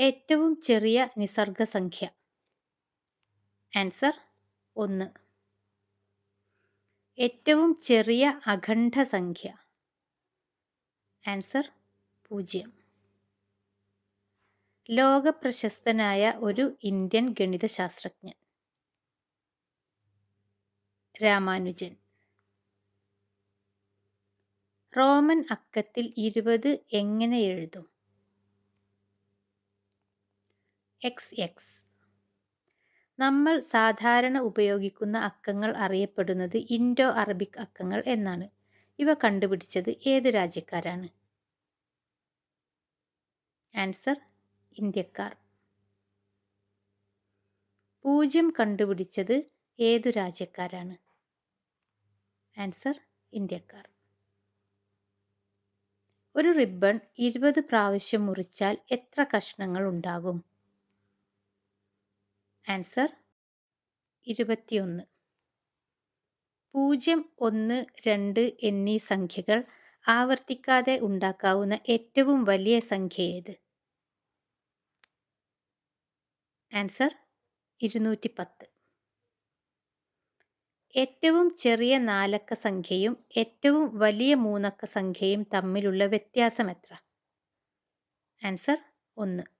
ഏറ്റവും ചെറിയ നിസർഗസംഖ്യ? ആൻസർ ഒന്ന്. ഏറ്റവും ചെറിയ അഖണ്ഡ സംഖ്യ ആൻസർ പൂജ്യം. ലോകപ്രശസ്തനായ ഒരു ഇന്ത്യൻ ഗണിതശാസ്ത്രജ്ഞൻ. രാമാനുജൻ. റോമൻ അക്കത്തിൽ ഇരുപത് എങ്ങനെ എഴുതും? എക്സ് എക്സ് നമ്മൾ സാധാരണ ഉപയോഗിക്കുന്ന അക്കങ്ങൾ അറിയപ്പെടുന്നത് ഇൻഡോ അറബിക് അക്കങ്ങൾ എന്നാണ്. ഇവ കണ്ടുപിടിച്ചത് ഏത് രാജ്യക്കാരാണ്? ആൻസർ ഇന്ത്യക്കാർ. പൂജ്യം കണ്ടുപിടിച്ചത് ഏതു രാജ്യക്കാരാണ്? ആൻസർ ഇന്ത്യക്കാർ. ഒരു റിബൺ ഇരുപത് പ്രാവശ്യം മുറിച്ചാൽ എത്ര കഷ്ണങ്ങൾ ഉണ്ടാകും? ആൻസർ ഇരുപത്തിയൊന്ന്. പൂജ്യം ഒന്ന് രണ്ട് എന്നീ സംഖ്യകൾ ആവർത്തിക്കാതെ ഉണ്ടാക്കാവുന്ന ഏറ്റവും വലിയ സംഖ്യ ഏത്? ആൻസർ ഇരുന്നൂറ്റി പത്ത് ഏറ്റവും ചെറിയ നാലക്ക സംഖ്യയും ഏറ്റവും വലിയ മൂന്നക്ക സംഖ്യയും തമ്മിലുള്ള വ്യത്യാസം എത്ര? ആൻസർ ഒന്ന്.